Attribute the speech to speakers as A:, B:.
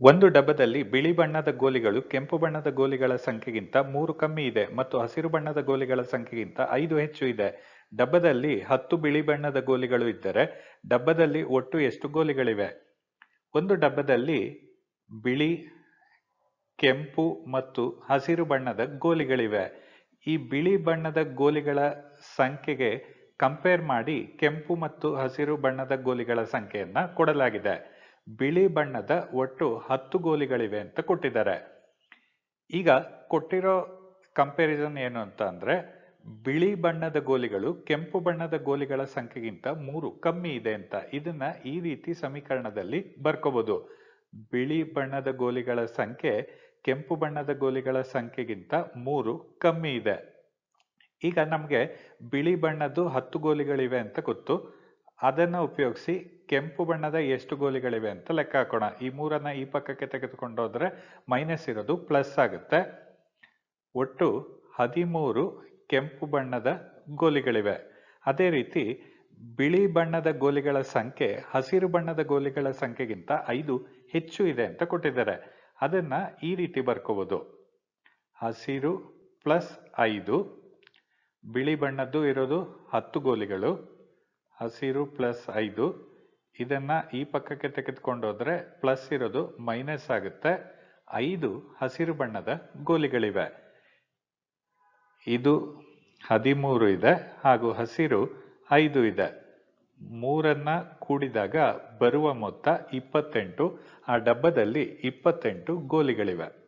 A: ಒಂದು ಡಬ್ಬದಲ್ಲಿ ಬಿಳಿ ಬಣ್ಣದ ಗೋಲಿಗಳು, ಕೆಂಪು ಬಣ್ಣದ ಗೋಲಿಗಳ ಸಂಖ್ಯೆಗಿಂತ ಮೂರು ಕಮ್ಮಿ ಇದೆ ಮತ್ತು ಹಸಿರು ಬಣ್ಣದ ಗೋಲಿಗಳ ಸಂಖ್ಯೆಗಿಂತ ಐದು ಹೆಚ್ಚು ಇದೆ. ಡಬ್ಬದಲ್ಲಿ ಹತ್ತು ಬಿಳಿ ಬಣ್ಣದ ಗೋಲಿಗಳು ಇದ್ದರೆ ಡಬ್ಬದಲ್ಲಿ ಒಟ್ಟು ಎಷ್ಟು ಗೋಲಿಗಳಿವೆ? ಒಂದು ಡಬ್ಬದಲ್ಲಿ ಬಿಳಿ, ಕೆಂಪು ಮತ್ತು ಹಸಿರು ಬಣ್ಣದ ಗೋಲಿಗಳಿವೆ. ಈ ಬಿಳಿ ಬಣ್ಣದ ಗೋಲಿಗಳ ಸಂಖ್ಯೆಗೆ ಕಂಪೇರ್ ಮಾಡಿ ಕೆಂಪು ಮತ್ತು ಹಸಿರು ಬಣ್ಣದ ಗೋಲಿಗಳ ಸಂಖ್ಯೆಯನ್ನು ಕೊಡಲಾಗಿದೆ. ಬಿಳಿ ಬಣ್ಣದ ಒಟ್ಟು ಹತ್ತು ಗೋಲಿಗಳಿವೆ ಅಂತ ಕೊಟ್ಟಿದ್ದಾರೆ. ಈಗ ಕೊಟ್ಟಿರೋ ಕಂಪ್ಯಾರಿಸನ್ ಏನು ಅಂತ ಅಂದ್ರೆ, ಬಿಳಿ ಬಣ್ಣದ ಗೋಲಿಗಳು ಕೆಂಪು ಬಣ್ಣದ ಗೋಲಿಗಳ ಸಂಖ್ಯೆಗಿಂತ ಮೂರು ಕಮ್ಮಿ ಇದೆ ಅಂತ ಇದನ್ನ ಈ ರೀತಿ ಸಮೀಕರಣದಲ್ಲಿ ಬರ್ಕೋಬಹುದು ಬಿಳಿ ಬಣ್ಣದ ಗೋಲಿಗಳ ಸಂಖ್ಯೆ ಕೆಂಪು ಬಣ್ಣದ ಗೋಲಿಗಳ ಸಂಖ್ಯೆಗಿಂತ ಮೂರು ಕಮ್ಮಿ ಇದೆ. ಈಗ ನಮಗೆ ಬಿಳಿ ಬಣ್ಣದ್ದು ಹತ್ತು ಗೋಲಿಗಳಿವೆ ಅಂತ ಗೊತ್ತು. ಅದನ್ನ ಉಪಯೋಗಿಸಿ ಕೆಂಪು ಬಣ್ಣದ ಎಷ್ಟು ಗೋಲಿಗಳಿವೆ ಅಂತ ಲೆಕ್ಕ ಹಾಕೋಣ. ಈ ಮೂರನ್ನ ಈ ಪಕ್ಕಕ್ಕೆ ತೆಗೆದುಕೊಂಡೋದ್ರೆ ಮೈನಸ್ ಇರೋದು ಪ್ಲಸ್ ಆಗುತ್ತೆ. ಒಟ್ಟು ಹದಿಮೂರು ಕೆಂಪು ಬಣ್ಣದ ಗೋಲಿಗಳಿವೆ. ಅದೇ ರೀತಿ ಬಿಳಿ ಬಣ್ಣದ ಗೋಲಿಗಳ ಸಂಖ್ಯೆ ಹಸಿರು ಬಣ್ಣದ ಗೋಲಿಗಳ ಸಂಖ್ಯೆಗಿಂತ ಐದು ಹೆಚ್ಚು ಇದೆ ಅಂತ ಕೊಟ್ಟಿದ್ದಾರೆ. ಅದನ್ನ ಈ ರೀತಿ ಬರ್ಕೋಬಹುದು ಹಸಿರು ಪ್ಲಸ್ ಐದು, ಬಿಳಿ ಬಣ್ಣದ್ದು ಇರೋದು ಹತ್ತು ಗೋಲಿಗಳು. ಹಸಿರು ಪ್ಲಸ್ ಐದು. ಇದನ್ನು ಈ ಪಕ್ಕಕ್ಕೆ ತೆಗೆದುಕೊಂಡೋದ್ರೆ ಪ್ಲಸ್ ಇರೋದು ಮೈನಸ್ ಆಗುತ್ತೆ. ಐದು ಹಸಿರು ಬಣ್ಣದ ಗೋಲಿಗಳಿವೆ. ಇದು ಹದಿಮೂರು ಇದೆ ಹಾಗೂ ಹಸಿರು ಐದು ಇದೆ. ಮೂರನ್ನು ಕೂಡಿದಾಗ ಬರುವ ಮೊತ್ತ ಇಪ್ಪತ್ತೆಂಟು. ಆ ಡಬ್ಬದಲ್ಲಿ ಇಪ್ಪತ್ತೆಂಟು ಗೋಲಿಗಳಿವೆ.